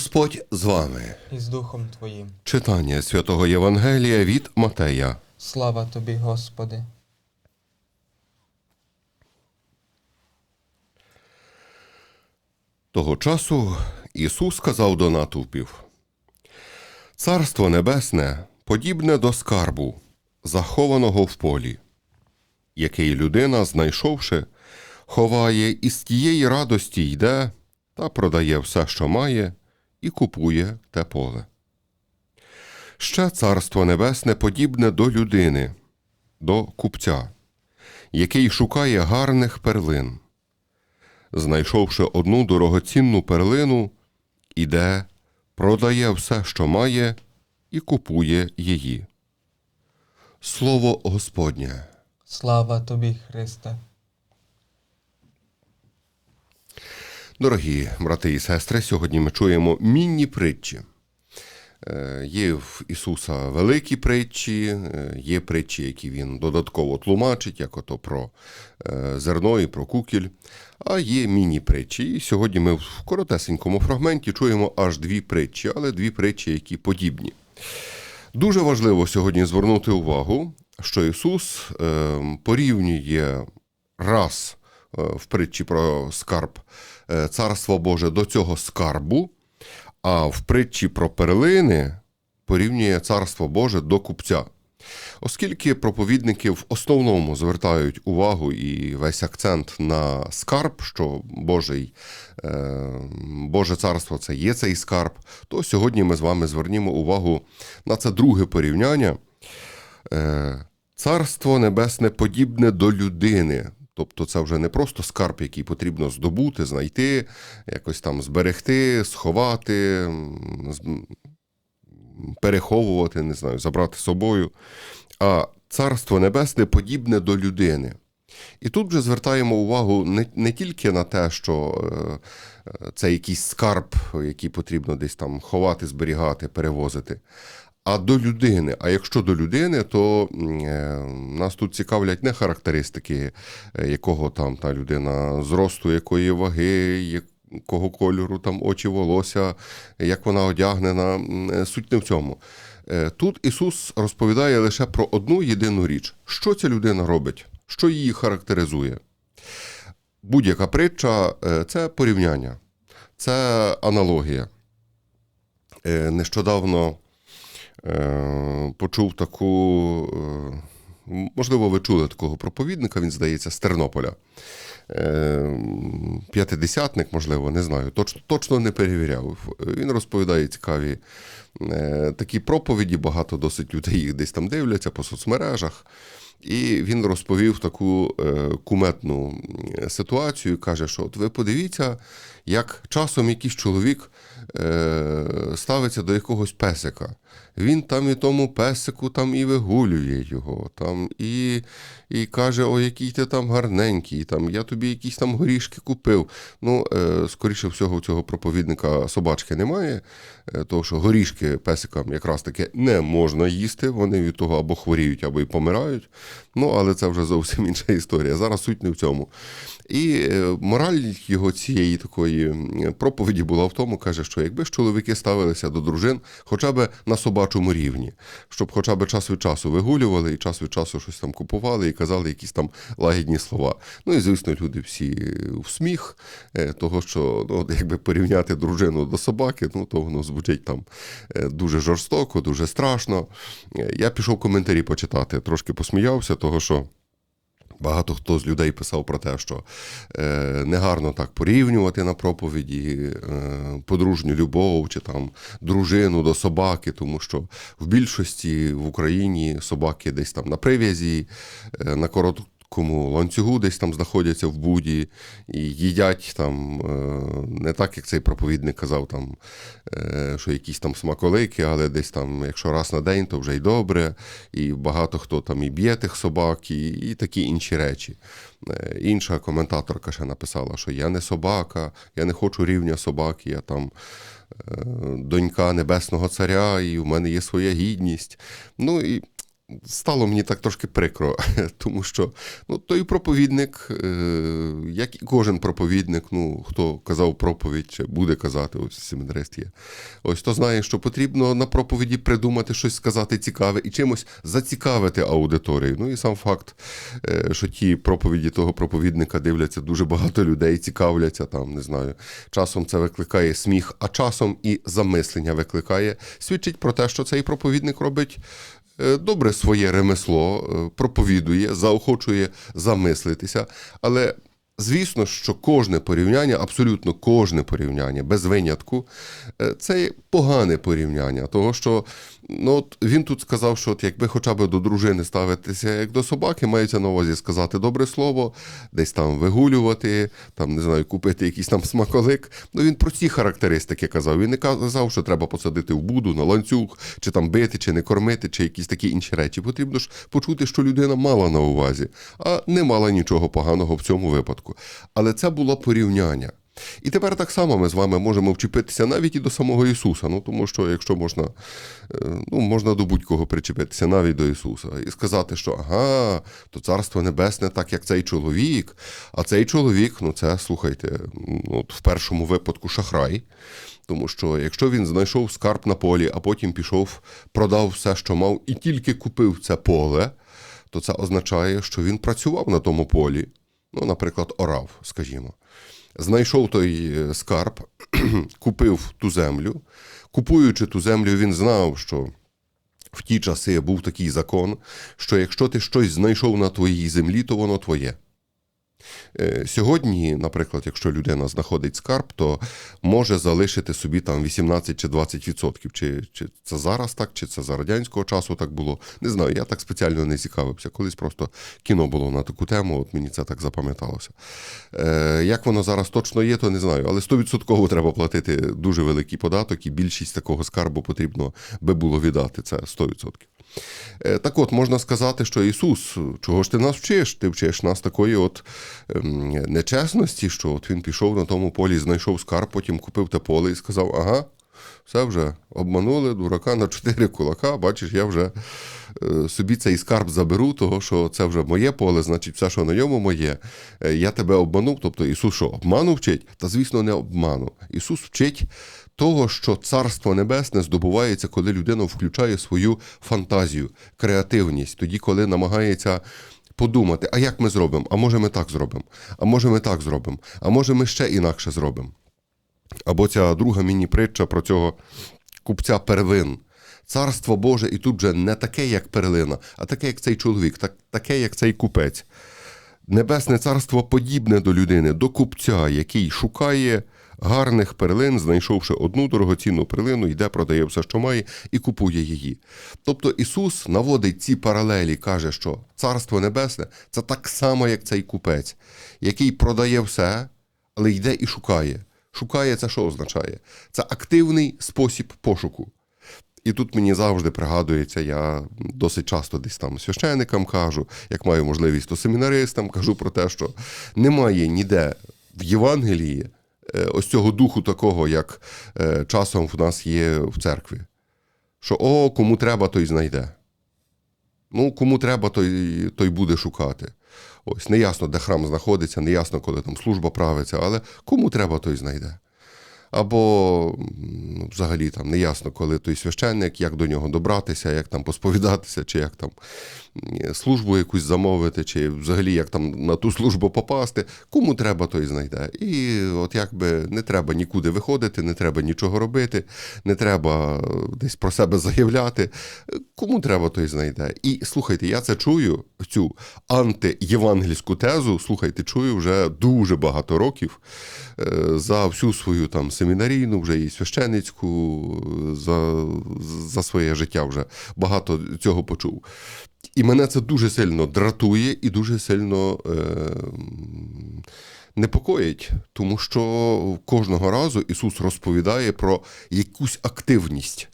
Господь з вами. і з Духом Твоїм. Читання святого Євангелія від Матея. Слава Тобі, Господи. Того часу Ісус сказав до натовпів: Царство Небесне подібне до скарбу, захованого в полі, який людина, знайшовши, ховає і з тієї радості йде та продає все, що має, і купує те поле. Ще царство небесне подібне до людини, до купця, який шукає гарних перлин знайшовши одну дорогоцінну перлину, іде, продає все, що має, і купує її. Слово Господнє. Слава Тобі, Христе. Дорогі брати і сестри, сьогодні ми чуємо мінні притчі. Е, Є в Ісуса великі притчі, е, є притчі, які він додатково тлумачить, як ото про е, зерно і про кукіль. А є міні-притчі. І сьогодні ми в коротесенькому фрагменті чуємо аж дві притчі, але дві притчі, які подібні. Дуже важливо сьогодні звернути увагу, що Ісус е, порівнює раз в притчі про скарб е, Царство Боже до цього скарбу, а в притчі про перлини порівнює Царство Боже до купця. Оскільки проповідники в основному звертають увагу і весь акцент на скарб, що Божий, е, Боже царство це є цей скарб, то сьогодні ми з вами звернімо увагу на це друге порівняння. Е, Царство небесне подібне до людини. Тобто це вже не просто скарб, який потрібно здобути, знайти, якось там зберегти, сховати, переховувати, не знаю, забрати з собою. А царство небесне подібне до людини. І тут вже звертаємо увагу не, не тільки на те, що е, е, це якийсь скарб, який потрібно десь там ховати, зберігати, перевозити, а до людини. А якщо до людини, то е, нас тут цікавлять не характеристики, е, якого там та людина зросту, якої ваги, якого кольору там очі, волосся, як вона одягнена. Е, Суть не в цьому. Тут Ісус розповідає лише про одну єдину річ: що ця людина робить, що її характеризує. Будь-яка притча це порівняння, це аналогія. Нещодавно почув таку, е, можливо, ви чули такого проповідника, він здається, з Тернополя. Е, П'ятидесятник, можливо, не знаю, точно, точно не перевіряв. Він розповідає цікаві е, такі проповіді, багато досить людей їх десь там дивляться по соцмережах. І він розповів таку е, куметну е, ситуацію. Каже, що от ви подивіться, як часом якийсь чоловік е, ставиться до якогось песика. Він там і тому песику там і вигулює його, там і, і каже, о, який ти там гарненький, там, я тобі якісь там горішки купив. Ну, е, скоріше всього, у цього проповідника собачки немає, е, тому що горішки песикам якраз таки не можна їсти, вони від того або хворіють, або й помирають. Ну, але це вже зовсім інша історія. Зараз суть не в цьому. І е, мораль його цієї такої проповіді була в тому, каже, що якби ж чоловіки ставилися до дружин хоча б на собачому рівні, щоб хоча б час від часу вигулювали і час від часу щось там купували і казали якісь там лагідні слова. Ну і звісно, люди всі в сміх, е, того що ну, якби порівняти дружину до собаки, ну то воно звучить там е, дуже жорстоко, дуже страшно. Е, Я пішов коментарі почитати, трошки посміявся, того що. Багато хто з людей писав про те, що е, негарно так порівнювати на проповіді е, подружню любов чи там дружину до собаки, тому що в більшості в Україні собаки десь там на прив'язі, е, на короткому ланцюгу десь там знаходяться в буді і їдять там е, не так, як цей проповідник казав, там, е, що якісь там смаколики, але десь там, якщо раз на день, то вже й добре. І багато хто там і б'є тих собак, і, і такі інші речі. Е, Інша коментаторка ще написала, що я не собака, я не хочу рівня собаки, я там донька небесного царя, і в мене є своя гідність. Ну і стало мені так трошки прикро, тому що ну, той проповідник, е, як і кожен проповідник, ну, хто казав проповідь чи буде казати, ось семінарист є, ось то знає, що потрібно на проповіді придумати щось сказати цікаве і чимось зацікавити аудиторію. Ну і сам факт, е, що ті проповіді того проповідника дивляться дуже багато людей, цікавляться там, не знаю. Часом це викликає сміх, а часом і замислення викликає, свідчить про те, що цей проповідник робить добре своє ремесло, е, проповідує, заохочує замислитися. Але звісно, що кожне порівняння, абсолютно кожне порівняння, без винятку, е, це погане порівняння. Того, що ну, от він тут сказав, що от якби хоча б до дружини ставитися як до собаки, мається на увазі сказати добре слово, десь там вигулювати, там не знаю, купити якийсь там смаколик. Ну він про ці характеристики казав. Він не казав, що треба посадити в буду на ланцюг, чи там бити, чи не кормити, чи якісь такі інші речі. Потрібно ж почути, що людина мала на увазі, а не мала нічого поганого в цьому випадку. Але це було порівняння. І тепер так само ми з вами можемо вчепитися навіть і до самого Ісуса. Ну тому що якщо можна, е, ну можна до будь-кого причепитися, навіть до Ісуса, і сказати, що ага, то царство небесне, так як цей чоловік, а цей чоловік, ну це слухайте, ну, от в першому випадку шахрай. Тому що якщо він знайшов скарб на полі, а потім пішов, продав все, що мав, і тільки купив це поле, то це означає, що він працював на тому полі. Ну, наприклад, орав, скажімо. Знайшов той е, скарб, купив ту землю. Купуючи ту землю, він знав, що в ті часи був такий закон, що якщо ти щось знайшов на твоїй землі, то воно твоє. Е, Сьогодні, наприклад, якщо людина знаходить скарб, то може залишити собі там 18 чи 20 відсотків. Чи, чи це зараз так, чи це за радянського часу так було. Не знаю, я так спеціально не цікавився. Колись просто кіно було на таку тему, от мені це так запам'яталося. Е, як воно зараз точно є, то не знаю. Але 100% треба платити дуже великий податок, і більшість такого скарбу потрібно би було віддати. Це 100%. Е, Так от, можна сказати, що Ісус, чого ж ти нас вчиш? Ти вчиш нас такої от ем, нечесності, що от він пішов на тому полі, знайшов скарб, потім купив те поле і сказав: ага, все вже обманули дурака на чотири кулака. Бачиш, я вже е, собі цей скарб заберу, того що це вже моє поле, значить, все, що на ньому моє. Е, Я тебе обманув. Тобто Ісус що, обману вчить? Та звісно, не обману. Ісус вчить того, що царство небесне здобувається, коли людина включає свою фантазію, креативність, тоді, коли намагається. Подумати, а як ми зробимо? А може ми так зробимо? А може ми так зробимо? А може ми ще інакше зробимо? Або ця друга міні-притча про цього купця перлин. Царство Боже, і тут же не таке, як перлина, а таке, як цей чоловік, так, таке, як цей купець. Небесне царство подібне до людини, до купця, який шукає гарних перлин, знайшовши одну дорогоцінну перлину, йде, продає все, що має, і купує її. Тобто Ісус наводить ці паралелі, каже, що Царство Небесне це так само, як цей купець, який продає все, але йде і шукає. Шукає це що означає? Це активний спосіб пошуку. І тут мені завжди пригадується, я досить часто десь там священникам кажу, як маю можливість, то семінаристам кажу про те, що немає ніде в Євангелії е, ось цього духу такого, як е, часом в нас є в церкві. Що о, кому треба, той знайде. Ну, кому треба, той, той буде шукати. Ось неясно, де храм знаходиться, неясно, коли там служба правиться, але кому треба, той знайде. Або взагалі там неясно, коли той священник, як до нього добратися, як там посповідатися, чи як там службу якусь замовити, чи взагалі як там на ту службу попасти. Кому треба, той знайде. І от якби не треба нікуди виходити, не треба нічого робити, не треба десь про себе заявляти. Кому треба, той знайде. І слухайте, я це чую, цю антиєвангельську тезу, слухайте, чую вже дуже багато років е, за всю свою там семінарійну, вже і священицьку, е, за, за своє життя вже багато цього почув. І мене це дуже сильно дратує і дуже сильно е, непокоїть, тому що кожного разу Ісус розповідає про якусь активність.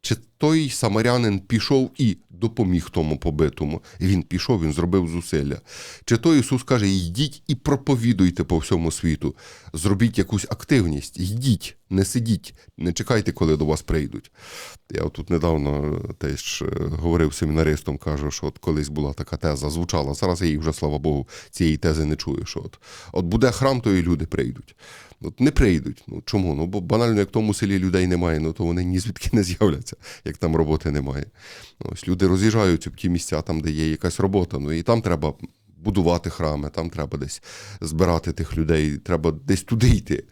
Чи той самарянин пішов і допоміг тому побитому. Він пішов, він зробив зусилля. Чи то Ісус каже: йдіть і проповідуйте по всьому світу, зробіть якусь активність, йдіть, не сидіть, не чекайте, коли до вас прийдуть. Я тут недавно теж е, говорив семінаристом, кажу, що от колись була така теза, звучала. Зараз я її вже, слава Богу, цієї тези не чую. Що от, от буде храм, то і люди прийдуть. От не прийдуть. Ну чому? Ну бо банально, як в тому селі людей немає, ну то вони ні звідки не з'являться, як там роботи немає. Ось люди роз'їжджаються в ті місця, там, де є якась робота. Ну і там треба будувати храми, там треба десь збирати тих людей, треба десь туди йти.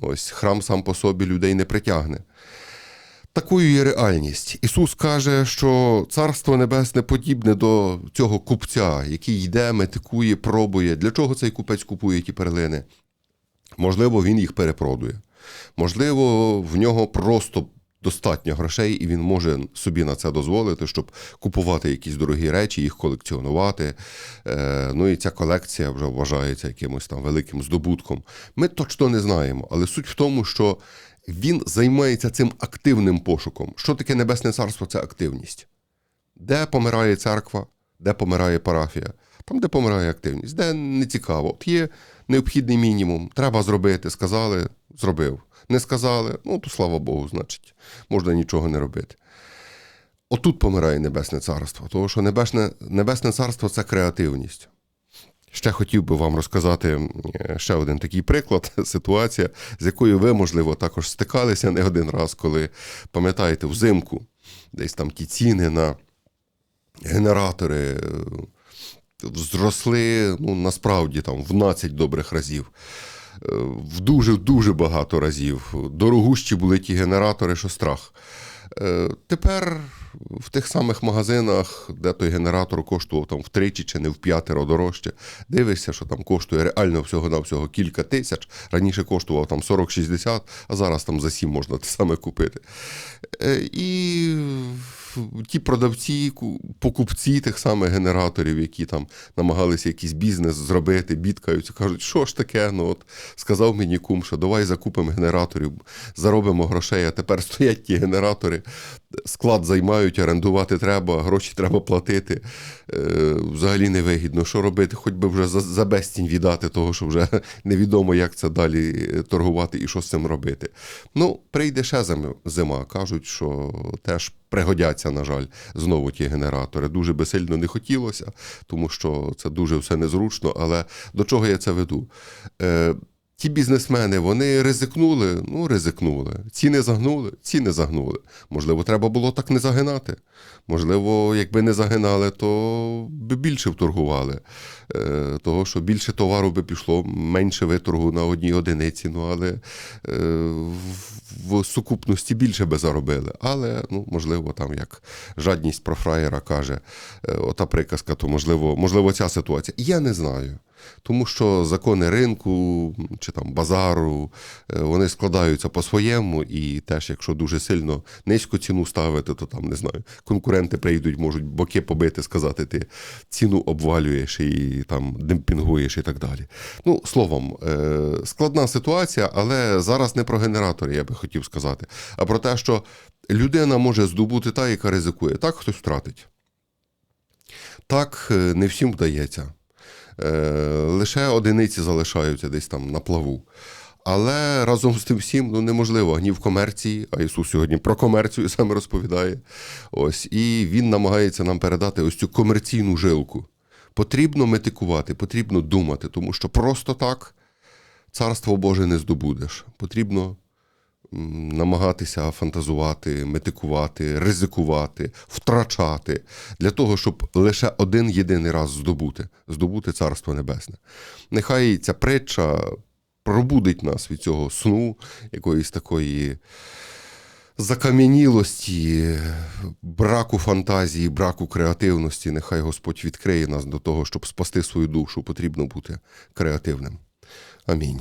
Ось храм сам по собі людей не притягне. Такою є реальність. Ісус каже, що Царство Небесне подібне до цього купця, який йде, метикує, пробує. Для чого цей купець купує ті перлини? Можливо, він їх перепродує. Можливо, в нього просто достатньо грошей, і він може собі на це дозволити, щоб купувати якісь дорогі речі, їх колекціонувати. Е, ну і ця колекція вже вважається якимось там великим здобутком. Ми точно не знаємо, але суть в тому, що він займається цим активним пошуком. Що таке Небесне Царство? Це активність. Де помирає церква, де помирає парафія, там, де помирає активність, де не цікаво. От є необхідний мінімум, треба зробити, сказали, зробив. Не сказали, ну то слава Богу, значить, можна нічого не робити. Отут помирає Небесне Царство, тому що Небесне, Небесне Царство це креативність. Ще хотів би вам розказати ще один такий приклад, ситуація, з якою ви, можливо, також стикалися не один раз, коли пам'ятаєте, взимку десь там ті ціни на генератори зросли ну, насправді там в 12 добрих разів. Е, В дуже дуже багато разів. Дорогущі були ті генератори, що страх. Е, Тепер в тих самих магазинах, де той генератор коштував там втричі чи не в п'ятеро дорожче, дивишся, що там коштує реально всього-навсього кілька тисяч. Раніше коштував там 40-60, а зараз там за 7 можна те саме купити. Е, І ті продавці, покупці тих самих генераторів, які там намагалися якийсь бізнес зробити, бідкаються, кажуть, що ж таке, ну от сказав мені кум, що давай закупимо генераторів, заробимо грошей, а тепер стоять ті генератори, склад займають, орендувати треба, гроші треба платити. Е, взагалі невигідно. Що робити? Хоч би вже за, безцінь віддати того, що вже невідомо, як це далі е, торгувати і що з цим робити. Ну, прийде ще зима. Кажуть, що теж пригодяться, на жаль, знову ті генератори. Дуже би сильно не хотілося, тому що це дуже все незручно. Але до чого я це веду? Ті бізнесмени вони ризикнули, ну ризикнули. Ціни загнули, ціни загнули. Можливо, треба було так не загинати. Можливо, якби не загинали, то би більше вторгували. Е, того, що більше товару би пішло, менше виторгу на одній одиниці, ну але е, в, сукупності більше би заробили. Але, ну, можливо, там як жадність про фраєра каже, е, ота приказка, то можливо, можливо, ця ситуація. Я не знаю. Тому що закони ринку чи там базару е, вони складаються по-своєму, і теж, якщо дуже сильно низьку ціну ставити, то там не знаю, конкуренти прийдуть, можуть боки побити, сказати, ти ціну обвалюєш і там демпінгуєш і так далі. Ну, словом, е, складна ситуація, але зараз не про генератори, я би хотів сказати, а про те, що людина може здобути та, яка ризикує. Так хтось втратить. Так е, не всім вдається. Е, лише одиниці залишаються десь там на плаву. Але разом з тим всім ну, неможливо гнів комерції, а Ісус сьогодні про комерцію саме розповідає. Ось, і Він намагається нам передати ось цю комерційну жилку. Потрібно метикувати, потрібно думати, тому що просто так царство Боже не здобудеш. Потрібно намагатися фантазувати, метикувати, ризикувати, втрачати для того, щоб лише один єдиний раз здобути, здобути Царство Небесне. Нехай ця притча пробудить нас від цього сну, якоїсь такої закам'янілості, браку фантазії, браку креативності. Нехай Господь відкриє нас до того, щоб спасти свою душу, потрібно бути креативним. Амінь.